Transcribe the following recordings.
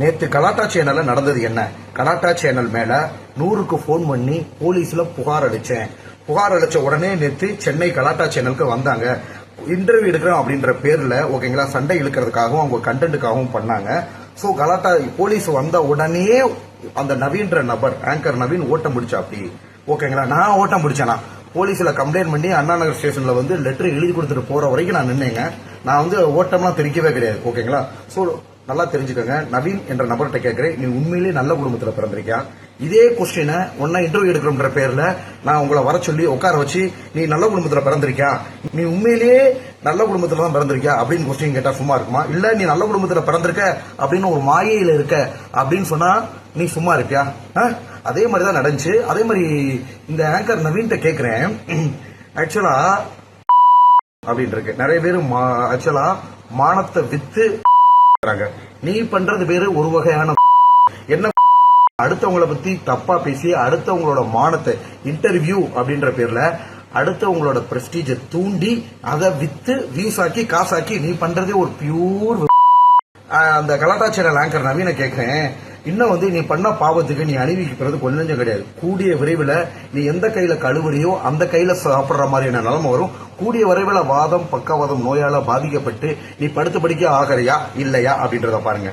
நேத்து கலாட்டா சேனல்ல நடந்தது என்ன? கலாட்டா சேனல் மேல நூறுக்கு ஃபோன் பண்ணி போலீஸ்ல புகார் அளிச்சேன். புகார் அளிச்ச உடனே நேத்து சென்னை கலாட்டா சேனலுக்கு வந்தாங்க. இன்டர்வியூ எடுக்கிறோம் அப்படின்ற பேர்ல ஓகேங்களா சண்டை இழுக்கிறதுக்காகவும் அவங்க கண்டென்ட்டுக்காகவும் பண்ணாங்க. சோ கலாட்டா போலீஸ் வந்த உடனே அந்த நவீன்ற நபர் ஆங்கர் நவீன் ஓட்டம் முடிச்சா அப்படி. ஓகேங்களா நான் ஓட்டம் முடிச்சேனா போலீஸ்ல கம்ப்ளைண்ட் பண்ணி அண்ணா நகர் ஸ்டேஷன்ல வந்து லெட்டர் எழுதி கொடுத்துட்டு போற வரைக்கும் நான் நின்னேங்க. நான் வந்து ஓட்டம்லாம் தெரிக்கவே கிடையாது ஓகேங்களா? சோ நல்லா தெரிஞ்சுக்கோங்க. நவீன் என்ற நபர்கிட்ட கேட்கிறேன். நீ உண்மையிலேயே நல்ல குடும்பத்தில் பிறந்திருக்கியா? இதே கொஸ்டினை ஒன்னா இன்டர்வியூ எடுக்கிறோம்ன்ற பேர்ல நான் உங்களை வர சொல்லி உட்கார வச்சு நீ நல்ல குடும்பத்தில் பிறந்திருக்கியா? நீ உண்மையிலேயே நல்ல குடும்பத்தில் தான் பிறந்திருக்கியா? அப்படின்னு கொஸ்டின் கேட்டா சும்மா இருக்குமா? இல்ல நீ நல்ல குடும்பத்தில் பிறந்திருக்க அப்படின்னு ஒரு மாயையில இருக்க அப்படின்னு சொன்னா நீ சும்மா இருக்கியா? ஆ? அதே மாதிரி தான் நடந்துச்சு. அதே மாதிரி இந்த ஆங்கர் நவீன்கிட்ட கேட்கிறேன். ஆக்சுவலா அப்படின்னு இருக்கு. நிறைய பேர் ஆக்சுவலா மானத்தை வித்து நீ பண்றது பேரு ஒரு வகையான என்ன அடுத்தவங்கள பத்தி தப்பா பேசி அடுத்தவங்களோட மானத்தை இன்டர்வியூ அப்படின்ற பேர்ல அடுத்தவங்களோட பிரஸ்டீஜ தூண்டி அதை வித்து வியூஸ் ஆக்கி காசாக்கி நீ பண்றதே ஒரு பியூர் அந்த கலாட்டா சேனல் ஆங்கர் நவீன கேட்கிறேன் இன்னும் வந்து நீ பண்ண பாவத்துக்கு நீ அணிவிக்கிறது கொஞ்சம் கிடையாது. கூடிய விரைவில் நீ எந்த கையில கழுவுறியோ அந்த கையில சாப்பிடுற மாதிரியான நிலைமை வரும். கூடிய வரைவில் வாதம் பக்கவாதம் நோயால பாதிக்கப்பட்டு நீ படுத்து படிக்க ஆகறியா இல்லையா அப்படின்றத பாருங்க.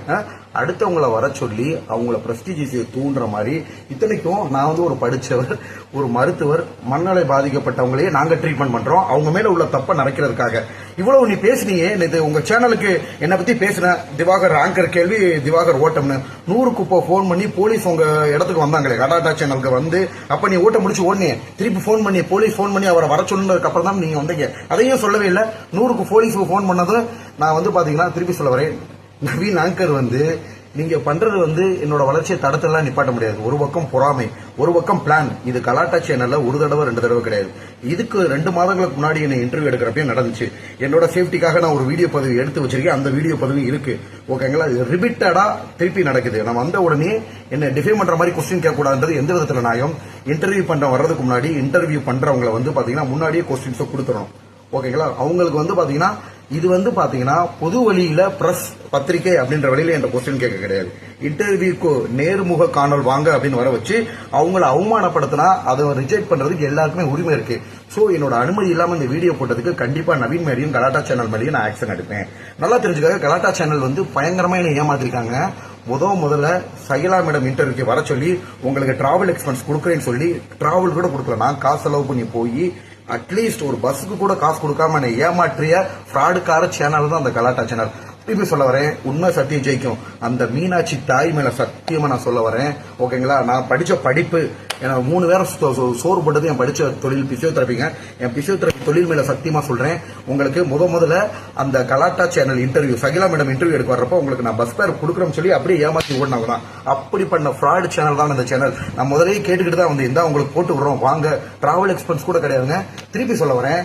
அடுத்தவங்கள வர சொல்லி அவங்கள பிரஸ்டீஜியஸை தூண்டுற மாதிரி இத்தனைக்கும் நான் வந்து ஒரு படித்தவர் ஒரு மருத்துவர் மண்ணலை பாதிக்கப்பட்டவங்களையே நாங்கள் ட்ரீட்மெண்ட் பண்றோம். அவங்க மேல உள்ள தப்பை நடக்கிறதுக்காக. இவ்வளவு நீ பேசினியே இது உங்க சேனலுக்கு என்னை பத்தி பேசின திவாகர் ஆங்கர் கேள்வி திவாகர் ஓட்டம்னு. நூறுக்கு இப்போ ஃபோன் பண்ணி போலீஸ் உங்க இடத்துக்கு வந்தாங்களே கடாட்டா சேனலுக்கு வந்து. அப்ப நீ ஓட்ட முடிச்சு ஓடனே திருப்பி ஃபோன் பண்ணி போலீஸ் ஃபோன் பண்ணி அவரை வர சொன்னதுக்கு அப்புறம் தான் நீங்க வந்தீங்க அதையும் சொல்லவே இல்லை. நூறுக்கு போலீஸுக்கு ஃபோன் பண்ணதும் நான் வந்து பாத்தீங்கன்னா திருப்பி சொல்ல வரேன். நவீன் ஆங்கர் வந்து நீங்க பண்றது வந்து என்னோட வளர்ச்சியை தடத்தெல்லாம் நிப்பாட்ட முடியாது. ஒரு பக்கம் பொறாமை ஒரு பக்கம் பிளான் இது கலாட்டா சேனல்ல ஒரு தடவை ரெண்டு தடவை கிடையாது. இதுக்கு ரெண்டு மாதங்களுக்கு முன்னாடி என்ன இன்டர்வியூ எடுக்கிறப்பயும் நடந்துச்சு. என்னோட சேஃப்டிக்காக நான் ஒரு வீடியோ பதிவு எடுத்து வச்சிருக்கேன். அந்த வீடியோ பதிவு இருக்கு. ஓகேங்களா? இது திருப்பி நடக்குது. நான் வந்த உடனே என்ன டிஃபைன் பண்ற மாதிரி கொஸ்டின் கேட்கக்கூடாதுன்றது எந்த விதத்துல நியாயம்? இன்டர்வியூ பண்ற வர்றதுக்கு முன்னாடி இன்டர்வியூ பண்றவங்களை வந்து பாத்தீங்கன்னா முன்னாடியே கொஸ்டின்ஸை கொடுத்துடணும். ஓகேங்களா? அவங்களுக்கு வந்து பாத்தீங்கன்னா இது வந்து பாத்தீங்கன்னா பொது வழியில பிரஸ் பத்திரிகை அப்படின்ற வழியில என்ற கொஸ்டின் கேட்க கிடையாது. இன்டர்வியூக்கு நேர்முக காணல் வாங்க அப்படின்னு வர வச்சு அவங்கள அவமானப்படுத்தினா அதை ரிஜெக்ட் பண்றதுக்கு எல்லாருக்குமே உரிமை இருக்கு. சோ என்னோட அனுமதி இல்லாம இந்த வீடியோ போட்டதுக்கு கண்டிப்பா நவீன் மேடியும் கலாட்டா சேனல் மேலேயும் நான் ஆக்ஷன் எடுப்பேன். நல்லா தெரிஞ்சுக்க கலாட்டா சேனல் வந்து பயங்கரமா என்ன ஏமாத்திருக்காங்க. முத முதல்ல சகிலா மேடம் இன்டர்வியூக்கு வர சொல்லி உங்களுக்கு டிராவல் எக்ஸ்பென்ஸ் கொடுக்குறேன்னு சொல்லி டிராவல் கூட கொடுக்கல. நான் காசு செலவு பண்ணி போய் அட்லீஸ்ட் ஒரு பஸ்ஸுக்கு கூட காசு கொடுக்காம என்னை ஏமாற்றிய ஃப்ராடுக்கார சேனல் தான் அந்த கலாட்டா சேனல் திருப்பி சொல்ல வரேன். உண்மை சத்தியம் ஜெயிக்கும். அந்த மீனாட்சி தாய் மேல சத்தியமா நான் சொல்ல வரேன். ஓகேங்களா நான் படிச்ச படிப்பு எனக்கு மூணு பேரும் சோறு போட்டது என் படிச்ச தொழில் பிசியோதெரபிங்க. என் பிசியோதெரபி தொழில் மேல சத்தியமா சொல்றேன். உங்களுக்கு முத முதல்ல அந்த Galatta channel interview Shakila madam interview எடுக்க வர்றப்போ உங்களுக்கு நான் பஸ் பேர் கொடுக்குறேன்னு சொல்லி அப்படியே ஏமாத்தி ஓடினவங்க தான் அப்படி பண்ண ஃப்ராடு சேனல் தான் அந்த சேனல் நான் முதலே கேட்டுக்கிட்டு தான் வந்து இந்தா உங்களுக்கு போட்டு விடுறோம். வாங்க. டிராவல் எக்ஸ்பென்ஸ் கூட கிடையாதுங்க. திருப்பி சொல்ல வரேன்.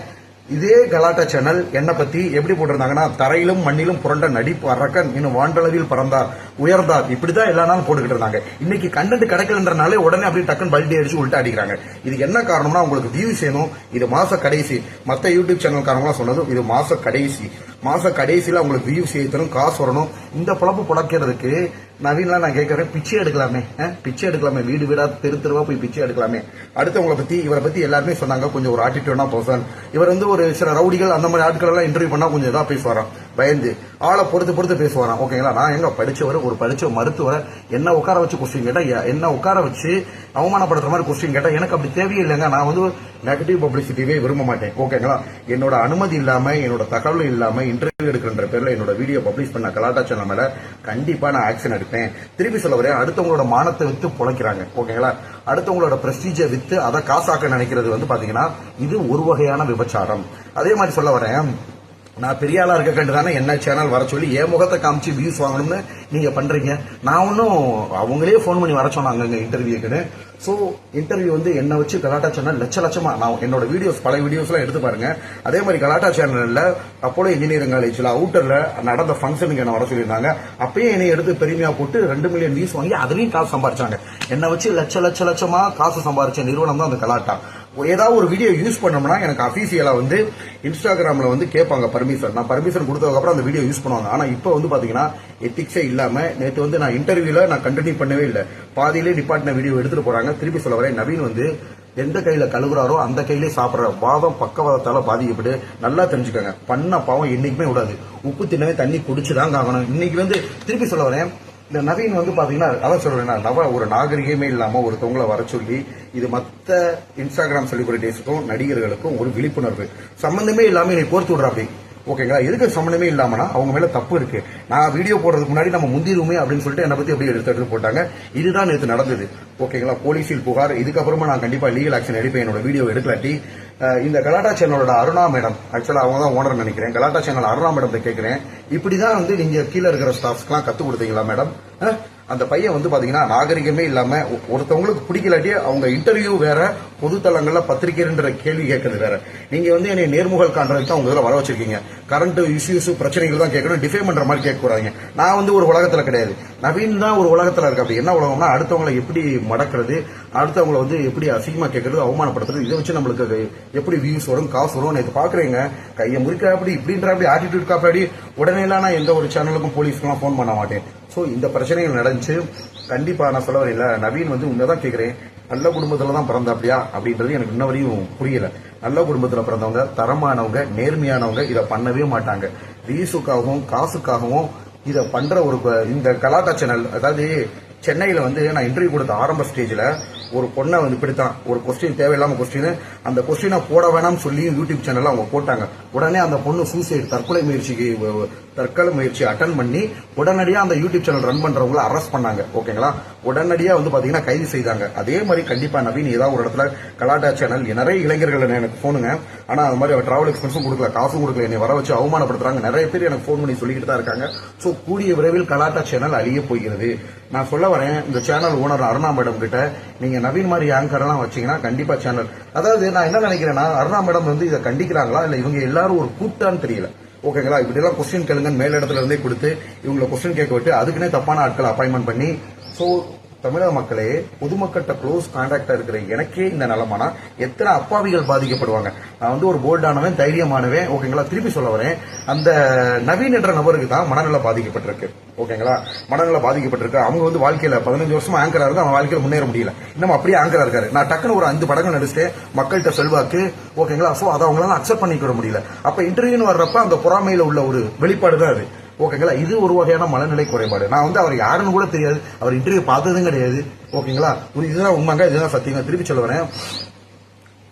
இதே கலாட்டா சேனல் என்னை பத்தி எப்படி போட்டிருந்தாங்கன்னா தரையிலும் மண்ணிலும் புரண்ட நடிப்பு அரக்கன் இன்னும் வாண்டளவில் பறந்தார் உயர்ந்தார். இப்படிதான் எல்லா நாளும் போட்டுக்கிட்டு இருந்தாங்க. இன்னைக்கு கண்டென்ட் கிடைக்கலன்றனாலே உடனே அப்படியே டக்குன்னு பல்டி அடிச்சு உள்ட்ட அடிக்கிறாங்க. இது என்ன காரணம்னா உங்களுக்கு வியூஸ் வேணும் இது மாச கடைசி. மற்ற யூடியூப் சேனல் காரணங்களா சொன்னதும் இது மாச கடைசி. மாச கடைசியில உங்களுக்கு வியூஸ் ஏத்தணும் காசு வரணும். இந்த பொழப்பு புழக்கிறதுக்கு நவீன்லாம் நான் கேட்கறேன் பிச்சை எடுக்கலாமே பிச்சை எடுக்கலாமே வீடு வீடா தெரு தெருவா போய் பிச்சை எடுக்கலாமே. அடுத்தவங்களை பத்தி இவரை பத்தி எல்லாருமே சொன்னாங்க கொஞ்சம் ஒரு ஆட்டிடியூடா பர்சன் இவர் வந்து ஒரு சில ரவுடிகள் அந்த மாதிரி ஆட்கள் எல்லாம் இன்டர்வியூ பண்ணா கொஞ்சம் இதா பேசுவாராம். பயந்து ஆளை பொறுத்து பொறுத்து பேசுவாராம் ஓகேங்களா? நான் எங்க படிச்சவர் ஒரு படிச்ச மருத்துவரை என்ன உட்கார வச்சு கொஸ்டின் கேட்டா என்ன உட்கார வச்சு அவமானப்படுத்துற மாதிரி கொஸ்டின் கேட்டா எனக்கு அப்படி தேவையே இல்லைங்க நான் வந்து நெகட்டிவ் பப்ளிசிட்டிவே விரும்ப மாட்டேன். ஓகேங்களா? என்னோட அனுமதி இல்லாம என்னோட தகவல் இல்லாம இன்டர்வியூ எடுக்கின்ற பேர்ல என்னோட வீடியோ பப்ளிஷ் பண்ண கலாட்டா சேனல் மேல கண்டிப்பா நான் ஆக்ஷன் எடுப்பேன். திருப்பி சொல்ல வரேன் அடுத்தவங்களோட மானத்தை வித்து புழைக்கிறாங்க. ஓகேங்களா? அடுத்தவங்களோட பிரஸ்டீஜை வித்து அதை காசாக்க நினைக்கிறது வந்து பாத்தீங்கன்னா இது ஒரு வகையான விபச்சாரம். அதே மாதிரி சொல்ல வரேன் நான் பெரிய ஆளா இருக்க கண்டு தானே என்ன சேனல் வர சொல்லி என் முகத்தை காமிச்சு வியூஸ் வாங்கணும்னு நீங்க பண்றீங்க? நான் ஒன்றும் அவங்களே ஃபோன் பண்ணி வர சொன்னாங்க இன்டர்வியூக்குன்னு ஸோ இன்டர்வியூ வந்து என்ன வச்சு கலாட்டா சேனல் லட்ச லட்சமா நான் என்னோட வீடியோஸ் பல வீடியோஸ்லாம் எடுத்து பாருங்க. அதே மாதிரி கலாட்டா சேனல்ல அப்போலோ இன்ஜினியரிங் காலேஜ்ல அவுட்டர்ல நடந்த ஃபங்க்ஷனுக்கு என்ன வர சொல்லியிருந்தாங்க. அப்பயே என்னை எடுத்து பெருமையா போட்டு ரெண்டு மில்லியன் வியூஸ் வாங்கி அதுலயும் காசு சம்பாரிச்சாங்க. என்னை வச்சு லட்ச லட்ச லட்சமா காசு சம்பாரிச்ச நிறுவனம் தான் அந்த கலாட்டா. ஏதாவது ஒரு வீடியோ யூஸ் பண்ணோம்னா எனக்கு அஃபீஷியலாக வந்து இன்ஸ்டாகிராமில் வந்து கேட்பாங்க பர்மிஷன் நான் பர்மிஷன் கொடுத்ததுக்கப்புறம் அந்த வீடியோ யூஸ் பண்ணுவாங்க. ஆனால் இப்போ வந்து பார்த்தீங்கன்னா எத்திக்ஸே இல்லாமல் நேற்று வந்து நான் இன்டர்வியூவில் நான் கண்டினியூ பண்ணவே இல்லை. பாதியிலே நிப்பாட்டின வீடியோ எடுத்துகிட்டு போகிறாங்க திருப்பி சொல்ல வரேன் நவீன் வந்து எந்த கையில் கழுவுறாரோ அந்த கையிலே சாப்பிட்ற வாதம் பக்கவாதத்தால் பாதிக்கப்பட்டு நல்லா தெரிஞ்சுக்கோங்க. பண்ண பாவம் என்றைக்குமே விடாது. உப்பு தின்னவே தண்ணி குடிச்சுதாங்க ஆகணும். இன்னைக்கு வந்து திருப்பி சொல்ல வரேன் இந்த நவீன் வந்து பாத்தீங்கன்னா அதான் சொல்றேன் நான் நவ ஒரு நாகரிகமே இல்லாம ஒருத்தவங்களை வர சொல்லி இது மத்த இன்ஸ்டாகிராம் செலிபிரிட்டிஸுக்கும் நடிகர்களுக்கும் ஒரு விழிப்புணர்வு. சம்பந்தமே இல்லாம என்னை கோர்த்து விடுறாப்படி ஓகேங்களா? எதுக்கு சம்மந்தமே இல்லாமனா அவங்க மேல தப்பு இருக்கு. நான் வீடியோ போடுறதுக்கு முன்னாடி நம்ம முந்திருவோமே அப்படின்னு சொல்லிட்டு என்னை பத்தி அப்படியே எடுத்து எடுத்து போட்டாங்க. இதுதான் நேற்று நடந்தது. ஓகேங்களா? போலீஸில் புகார். இதுக்கப்புறமா நான் கண்டிப்பா லீகல் ஆக்ஷன் எடுப்பேன். என்னோட வீடியோ எடுக்கலாட்டி இந்த கலாட்டா சேனலோட அருணா மேடம் ஆக்சுவலா அவங்க தான் ஓனர் நினைக்கிறேன். கலாட்டா சேனல் அருணா மேடம் கேட்கிறேன் இப்படிதான் வந்து நீங்க கீழே இருக்கிற ஸ்டாஃப்ஸ்க்குலாம் கத்து கொடுத்தீங்களா மேடம்? அந்த பையன் வந்து பாத்தீங்கன்னா நாகரிகமே இல்லாம ஒருத்தவங்களுக்கு பிடிக்கலாட்டி அவங்க இன்டர்வியூ வேற பொதுத்தளங்கள்ல பத்திரிகைன்ற கேள்வி கேட்கறது வேற. நீங்க வந்து என்னை நேர்முகல் காண்றதுக்கு தான் உங்க இதுல வர வச்சிருக்கீங்க. கரண்ட் இஷ்யூஸ் பிரச்சனைகள் தான் கேட்கணும் டிஃபைன் பண்ற மாதிரி கேட்க கூடாதுங்க நான் வந்து ஒரு உலகத்துல கிடையாது. நவீன் தான் ஒரு உலகத்துல இருக்கு. அப்படி என்ன உலகம்னா அடுத்தவங்களை எப்படி மடக்கிறது அடுத்தவங்களை வந்து எப்படி அசிங்கமா கேட்கறது அவமானப்படுத்துறது இதை வச்சு நம்மளுக்கு எப்படி வியூஸ் வரும் காசு வரும் இது பாக்குறீங்க கையை முறிக்கிறாப்படி இப்படின்ற அப்படி ஆட்டிடியூட் காப்பாடி உடனே எல்லாம் நான் எந்த ஒரு சேனலுக்கும் போலீஸ்க்குலாம் ஃபோன் பண்ண மாட்டேன். ஸோ இந்த பிரச்சனைகள் நடந்துச்சு. கண்டிப்பாக நான் சொல்ல வரையில நவீன் வந்து உண்மைதான் கேட்குறேன் நல்ல குடும்பத்தில் தான் பிறந்தாப்படியா அப்படின்றது எனக்கு இன்ன வரையும் புரியல. நல்ல குடும்பத்தில் பிறந்தவங்க தரமானவங்க நேர்மையானவங்க இதை பண்ணவே மாட்டாங்க. ரீஸுக்காகவும் காசுக்காகவும் இதை பண்ணுற ஒரு இந்த கலாட்டா சேனல் அதாவது சென்னையில் வந்து நான் இன்டர்வியூ கொடுத்த ஆரம்ப ஸ்டேஜில் ஒரு பொண்ணை வந்து இப்படித்தான் ஒரு கொஸ்டின் தேவையில்லாம கொஸ்டின் அந்த கொஸ்டினை போட வேணாம்னு சொல்லி யூடியூப் சேனல்ல அவங்க போட்டாங்க. உடனே அந்த பொண்ணு சூசைடு தற்கொலை முயற்சிக்கு தற்கொலை முயற்சி அட்டன் பண்ணி உடனடியா அந்த யூடியூப் சேனல் ரன் பண்றவங்கள அரெஸ்ட் பண்ணாங்க. ஓகேங்களா உடனடியா வந்து பாத்தீங்கன்னா கைது செய்தாங்க. அதே மாதிரி கண்டிப்பா நவீன் ஏதாவது ஒரு இடத்துல கலாட்டா சேனல் நிறைய இளைஞர்கள் எனக்கு போனுங்க ஆனா அது மாதிரி டிராவல் எக்ஸ்பென்ஸும் கொடுக்கல காசும் கொடுக்கல. என்னை வர வச்சு அவமானப்படுத்துறாங்க. நிறைய பேர் எனக்கு ஃபோன் பண்ணி சொல்லிக்கிட்டு தான் இருக்காங்க. சோ கூடிய விரைவில் கலாட்டா சேனல் அழிய போகிறது. நான் சொல்ல வரேன் இந்த சேனல் ஓனர் அருணா மேடம் கிட்ட நீங்க நவீன் மாதிரி ஆங்கர் எல்லாம் வச்சீங்கன்னா கண்டிப்பா சேனல் அதாவது நான் என்ன நினைக்கிறேன்னா அருணா மேடம் வந்து இதை கண்டிக்கிறாங்களா? இல்ல இவங்க எல்லாரும் ஒரு கூட்டான்னு தெரியல. ஓகேங்களா இப்படி எல்லாம் கொஸ்டின் கேளுங்கன்னு மேல் இடத்துல இருந்தே கொடுத்து இவங்களை கொஸ்டின் கேட்க விட்டு அதுக்குன்னே தப்பான ஆட்களை அப்பாயின்மெண்ட் பண்ணி ஸோ தமிழக மக்களே பொதுமக்கள்கிட்ட க்ளோஸ் கான்டாக்டா இருக்கிற எனக்கே இந்த நிலமானா எத்தனை அப்பாவிகள் பாதிக்கப்படுவாங்க? நான் வந்து ஒரு போல்டானவன் தைரியமானவன் ஓகேங்களா திருப்பி சொல்ல வரேன். அந்த நவீன் என்ற நபருக்கு தான் மனநல பாதிக்கப்பட்டிருக்கு. ஓகேங்களா மனநல பாதிக்கப்பட்டிருக்கு. அவங்க வந்து வாழ்க்கையில பதினஞ்சு வருஷமா ஆங்கரா இருக்கு. அவன் வாழ்க்கையில முன்னேற முடியல. இன்னும் அப்படியே ஆங்கரா இருக்காரு. நான் டக்குன்னு ஒரு அஞ்சு படங்கள் நடிச்சிட்டேன். மக்கள்கிட்ட செல்வாக்கு ஓகேங்களா சோ அதை அவங்களால அக்செப்ட் பண்ணிக்கிட முடியல. அப்ப இன்டர்வியூன்னு வர்றப்ப அந்த பொறாமையில உள்ள ஒரு வெளிப்பாடு தான் அது. ஓகேங்களா? இது ஒரு வகையான மனநிலை குறைபாடு. நான் வந்து அவர் யாருன்னு கூட தெரியாது. அவர் இன்டர்வியூ பார்த்ததும் கிடையாது. ஓகேங்களா? இதுதான் உண்மைங்க. இதுதான் சத்தியங்க. திருப்பி சொல்லுவேன்.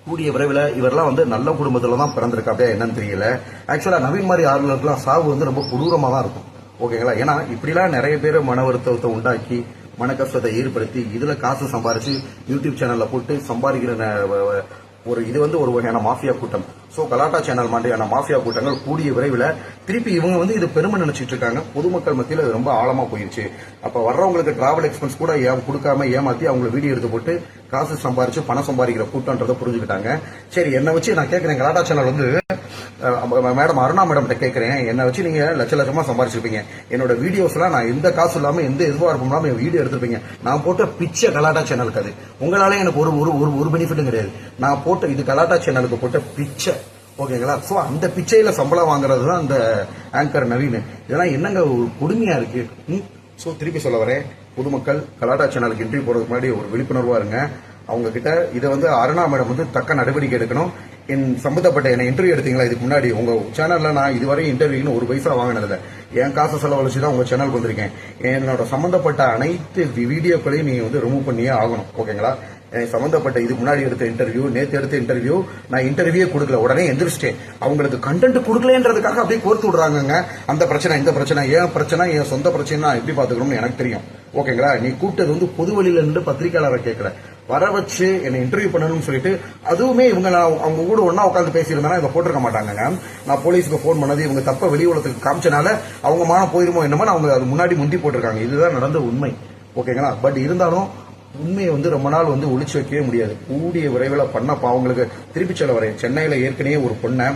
கூடிய விரைவில் இவரெல்லாம் வந்து நல்ல குடும்பத்தில் தான் பிறந்திருக்காப்பே என்னன்னு தெரியல. ஆக்சுவலாக நவீன் மாதிரி ஆளுநருக்குலாம் சாவு வந்து ரொம்ப கொடூரமாக தான் இருக்கும். ஓகேங்களா? ஏன்னா இப்படிலாம் நிறைய பேர் மன வருத்தத்தை உண்டாக்கி மன கஷ்டத்தை ஏற்படுத்தி இதில் காசு சம்பாரிச்சு யூடியூப் சேனலில் போட்டு சம்பாதிக்கிற ஒரு இது வந்து ஒரு வகையான மாஃபியா கூட்டம். சோ கலாட்டா சேனல் மாதிரியான மாஃபியா கூட்டங்கள் கூடிய விரைவில் திருப்பி இவங்க வந்து இது பெருமை நினைச்சிட்டு இருக்காங்க. பொதுமக்கள் மத்தியில் அது ரொம்ப ஆழமா போயிருச்சு. அப்ப வர்றவங்களுக்கு டிராவல் எக்ஸ்பென்ஸ் கூட ஏன் கொடுக்காம ஏமாத்தி அவங்கள வீடியோ எடுத்து போட்டு காசு சம்பாரிச்சு பணம் சம்பாதிக்கிற கூட்டம்ன்றதை புரிஞ்சுக்கிட்டாங்க. சரி என்னை வச்சு நான் கேட்குறேன் கலாட்டா சேனல் வந்து மேடம் அருணா மேடம் கேட்குறேன் என்னை வச்சு நீங்க லட்ச லட்சமா சம்பாரிச்சிருப்பீங்க. என்னோட வீடியோஸ்லாம் நான் எந்த காசு இல்லாம எந்த எதிர்பார்ப்பும் இல்லாம என் வீடியோ எடுத்திருப்பீங்க. நான் போட்ட பிச்சை கலாட்டா சேனலுக்கு அது. உங்களால எனக்கு ஒரு ஒரு ஒரு ஒரு பெனிஃபிட்டும் கிடையாது. நான் போட்ட இது கலாட்டா சேனலுக்கு போட்ட பிச்சை. ஓகேங்களா ஸோ அந்த பிச்சையில சம்பளம் வாங்குறது தான் அந்த ஆங்கர் நவீன். இதெல்லாம் என்னங்க ஒரு கொடுமையா இருக்கு? ஸோ திருப்பி சொல்ல வரேன். பொதுமக்கள் கலாட்டா சேனலுக்கு இன்டர்வியூ போறதுக்கு முன்னாடி ஒரு விழிப்புணர்வா இருங்க. அவங்க கிட்ட இதை வந்து அருணா மேடம் வந்து தக்க நடவடிக்கை எடுக்கணும். என் சம்பந்தப்பட்ட என்ன இன்டர்வியூ எடுத்தீங்களா? இதுக்கு முன்னாடி உங்க சேனல்ல நான் இதுவரை இன்டர்வியூன்னு ஒரு பைசா வாங்கினதில்ல. என் காசு செலவழிச்சு தான் உங்க சேனலுக்கு வந்திருக்கேன். என்னோட சம்பந்தப்பட்ட அனைத்து வீடியோக்களையும் நீங்க வந்து ரிமூவ் பண்ணியே ஆகணும். ஓகேங்களா? என் சம்பந்தப்பட்ட இதுக்கு முன்னாடி எடுத்த இன்டர்வியூ நேத்து எடுத்த இன்டர்வியூ நான் இன்டர்வியூ கொடுக்கல. உடனே எந்திரிச்சிட்டேன். அவங்களுக்கு கண்டென்ட் கொடுக்கலன்றதுக்காக அப்படியே கோர்த்து விடுறாங்க அந்த பிரச்சனை இந்த பிரச்சனை ஏன் பிரச்சனை என் சொந்த பிரச்சனை நான் எப்படி பாத்துக்கணும்னு எனக்கு தெரியும். ஓகேங்களா? நீ கூப்பிட்டது வந்து பொது வழியில இருந்து பத்திரிகையாளரை கேட்கல வர வச்சு என்னை இன்டர்வியூ பண்ணணும்னு சொல்லிட்டு அதுவுமே இவங்க நான் அவங்க கூட ஒன்றா உட்காந்து பேசியிருந்தேன்னா இவங்க போட்டிருக்க மாட்டாங்க நான் போலீஸுக்கு ஃபோன் பண்ணது இவங்க தப்ப வெளி உலகத்துக்கு காமிச்சனால அவங்க மானம் போயிருமோ என்னமோ அவங்க அது முன்னாடி முந்தி போட்டிருக்காங்க. இதுதான் நடந்த உண்மை. ஓகேங்களா? பட் இருந்தாலும் உண்மையை வந்து ரொம்ப நாள் வந்து ஒழிச்சு வைக்கவே முடியாது. கூடிய விரைவில் பண்ண பாவங்களுக்கு திருப்பி சொல்ல வரேன். சென்னையில் ஏற்கனவே ஒரு பொண்ணை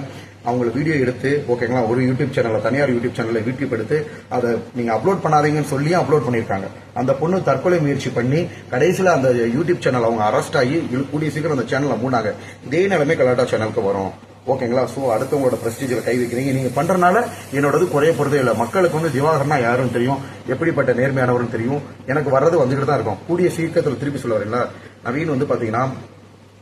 அவங்கள வீடியோ எடுத்து ஓகேங்களா ஒரு யூடியூப் சேனலில் தனியார் யூடியூப் சேனலில் யூடியூப் எடுத்து அதை நீங்கள் அப்லோட் பண்ணாதீங்கன்னு சொல்லியும் அப்லோட் பண்ணியிருக்காங்க. அந்த பொண்ணு தற்கொலை முயற்சி பண்ணி கடைசியில் அந்த யூடியூப் சேனல் அவங்க அரெஸ்ட் ஆகி கூடிய சீக்கிரம் அந்த சேனலை மூடாங்க இதே நிலைமை கலாட்டா சேனலுக்கு வரும். ஓகேங்களா ஸோ அடுத்தவங்களோட ப்ரெஸ்டீஜில் கை வைக்கிறீங்க. நீங்கள் பண்ணுறனால என்னோடது குறைய போகிறதே இல்லை. மக்களுக்கு வந்து திவாகர்னா யாருன்னு தெரியும். எப்படிப்பட்ட நேர்மையானவரும் தெரியும். எனக்கு வர்றது வந்துக்கிட்டு தான் இருக்கும். கூடிய சீக்கிரத்தில் திருப்பி சொல்ல வரீங்களா நவீன் வந்து பார்த்தீங்கன்னா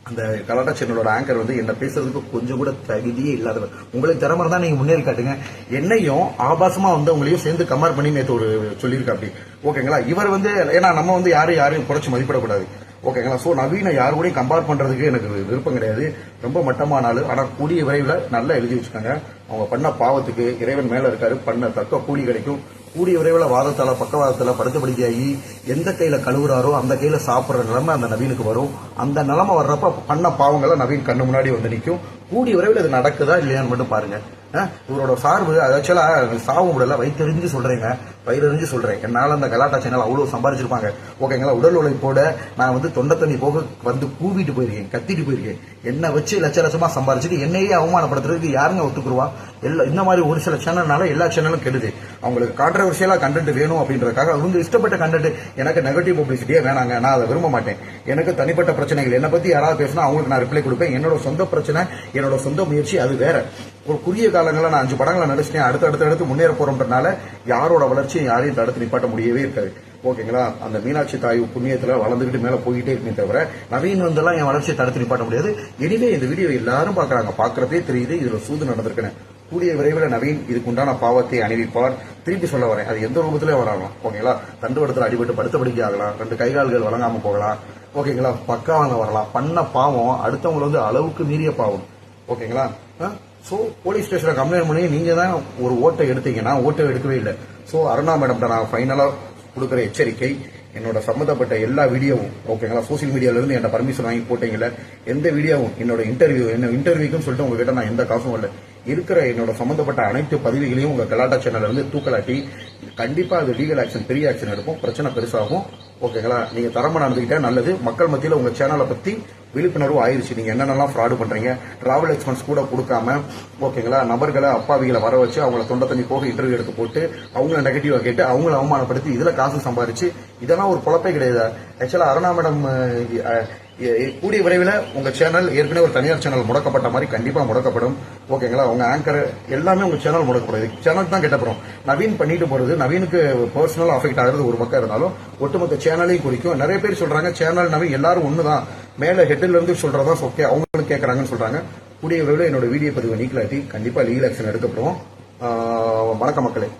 அந்த கலாட்டா சேனலோட ஆங்கர் வந்து என்ன பேசுறதுக்கு கொஞ்சம் கூட தகுதியே இல்லாதவர் உங்களுக்கு திறமை தான் நீங்க முன்னேறி காட்டுங்க. என்னையும் ஆபாசமா வந்து உங்களையும் சேர்ந்து கம்பேர் பண்ணி நேற்று ஒரு சொல்லியிருக்கா அப்படி ஓகேங்களா? இவர் வந்து ஏன்னா நம்ம வந்து யாரும் யாரையும் குறைச்சு மதிப்பிடக்கூடாது. ஓகேங்களா? சோ நவீன யாரு கூடயும் கம்பேர் பண்றதுக்கு எனக்கு விருப்பம் கிடையாது. ரொம்ப மட்டமானாலும் ஆனால் ஆனா கூடிய விரைவில் நல்லா எழுதி வச்சுக்காங்க. அவங்க பண்ண பாவத்துக்கு இறைவன் மேல இருக்காரு. பண்ண தக்க கூலி கிடைக்கும். கூடிய விரைவில் பக்கவாதத்தில் படுத்த படுத்தபடிக்காகி எந்த கையில் கழுவுறாரோ அந்த கையில் சாப்பிட்ற நிலைமை அந்த நவீனுக்கு வரும். அந்த நிலைமை வர்றப்ப பண்ண பாவங்களை நவீன் கண்ணு முன்னாடி வந்து நிற்கும். கூடிய விரைவில் இது நடக்குதா இல்லையான்னு மட்டும் பாருங்கள் இவரோட சார்பு ஆக்சுவலா சாவு முடியல வயிற்றறிஞ்சு சொல்றேங்க வயிறறிஞ்சு சொல்றேன். என்னால் அந்த கலாட்டா சேனல் அவ்வளோ சம்பாதிச்சிருப்பாங்க ஓகேங்களா உடல் உழைப்போட நான் வந்து தொண்டை தண்ணி போக வந்து கூவிட்டு போயிருக்கேன் கத்திட்டு போயிருக்கேன். என்னை வச்சு லட்ச லட்சமா சம்பாரிச்சிட்டு என்னையே அவமானப்படுத்துறதுக்கு யாருங்க ஒத்துக்குருவா? எல்லா இந்த மாதிரி ஒரு சில சேனல்னால எல்லா சேனலும் கெடுது. அவங்களுக்கு கான்ட்ரவர்ஷியலாக கண்டென்ட் வேணும் அப்படின்றதுக்காக அவங்க இஷ்டப்பட்ட கண்டென்ட் எனக்கு நெகட்டிவ் பப்ளிசிட்டியே வேணாங்க நான் அதை விரும்ப மாட்டேன். எனக்கு தனிப்பட்ட பிரச்சனைகள் என்னை பற்றி யாராவது பேசினா அவங்களுக்கு நான் ரிப்ளை கொடுப்பேன். என்னோட சொந்த பிரச்சனை என்னோட சொந்த முயற்சி அது வேற. ஒரு குறுகிய காலங்களில் நான் அஞ்சு படங்களை நடிச்சிட்டேன். அடுத்து அடுத்து அடுத்து முன்னேற போறோம்ன்றனால யாரோட வளர்ச்சியும் யாரையும் தடுத்து நிப்பாட்ட முடியவே இருக்காது. ஓகேங்களா? அந்த மீனாட்சி தாய் புண்ணியத்துல வளர்ந்துகிட்டு மேல போயிட்டே இருக்குமே தவிர நவீன் வந்தெல்லாம் என் வளர்ச்சியை தடுத்து நிப்பாட்ட முடியாது. எனிவே இந்த வீடியோ எல்லாரும் பாக்குறாங்க பாக்குறதே தெரியுது. இதுல சூது நடந்திருக்குன்னு. கூடிய விரைவில் நவீன் இதுக்கு உண்டான பாவத்தை அணிவிப்பார். திருப்பி சொல்ல வரேன். அது எந்த ரூபத்திலே வரலாம் ஓகேங்களா? தண்டுவடத்தில் அடிபட்டு படுத்தபடிக்கு ஆகலாம். ரெண்டு கை கால்கள் வழங்காம போகலாம். ஓகேங்களா? பக்காவாங்க வரலாம். பண்ண பாவம் அடுத்தவங்களை வந்து அளவுக்கு மீறிய பாவம். ஓகேங்களா? ஸோ போலீஸ் ஸ்டேஷனில் கம்ப்ளைண்ட் பண்ணி நீங்கள் தான் ஒரு ஓட்டை எடுத்தீங்கன்னா ஓட்டை எடுக்கவே இல்லை. ஸோ அருணா மேடம்கிட்ட நான் ஃபைனலாக கொடுக்குற எச்சரிக்கை என்னோட சம்மந்தப்பட்ட எல்லா வீடியோவும் ஓகேங்களா சோசியல் மீடியாவிலேருந்து என்ன பர்மிஷன் வாங்கி போட்டீங்களே எந்த வீடியோவும் என்னோட இன்டர்வியூ என்ன இன்டர்வியூக்கும் சொல்லிட்டு உங்ககிட்ட நான் எந்த காசும் இல்லை. இருக்கிற என்னோட சம்பந்தப்பட்ட அனைத்து பதிவுகளையும் உங்க கலாட்டா சேனல்ல இருந்து தூக்கலாட்டி கண்டிப்பா அது லீகல் ஆக்ஷன் பெரிய ஆக்ஷன் எடுக்கும். பிரச்சனை பெருசாகும். ஓகேங்களா நீங்க தரமா நடந்துகிட்டா நல்லது. மக்கள் மத்தியில உங்க சேனலை பத்தி விழிப்புணர்வு ஆயிடுச்சு நீங்க என்னென்னலாம் ஃப்ராடு பண்றீங்க? டிராவல் எக்ஸ்பென்ஸ் கூட கொடுக்காம ஓகேங்களா நபர்களை அப்பாவிகளை வர வச்சு அவங்கள தொண்டை தண்ணி போக இன்டர்வியூ எடுத்து போட்டு அவங்கள நெகட்டிவா கேட்டு அவங்கள அவமானப்படுத்தி இதுல காசு சம்பாரிச்சு இதெல்லாம் ஒரு பொழப்பே கிடையாது. ஆக்சுவலா அருணா மேடம் கூடிய விரைவில் உங்க சேனல் ஏற்கனவே ஒரு தனியார் சேனல் முடக்கப்பட்ட மாதிரி கண்டிப்பா முடக்கப்படும். ஓகேங்களா உங்க ஆங்கர் எல்லாமே உங்க சேனல் முடக்கப்படும். சேனல் தான் கெட்டப்படும். நவீன் பண்ணிட்டு போறது நவீனுக்கு பர்சனல் அஃபெக்ட் ஆகுறது ஒரு பக்கம் இருந்தாலும் ஒட்டுமொத்த சேனலையும் குறிக்கும். நிறைய பேர் சொல்றாங்க சேனல் நவீன் எல்லாரும் ஒண்ணுதான். மேல ஹெட்ல இருந்து சொல்றதா ஓகே அவங்களும் கேட்கறாங்கன்னு சொல்றாங்க. கூடிய விரைவில் என்னோட வீடியோ பதிவு நீக்கலாட்டி கண்டிப்பா லீகல் ஆக்ஷன் எடுக்கப்படும் வணக்க மக்களே.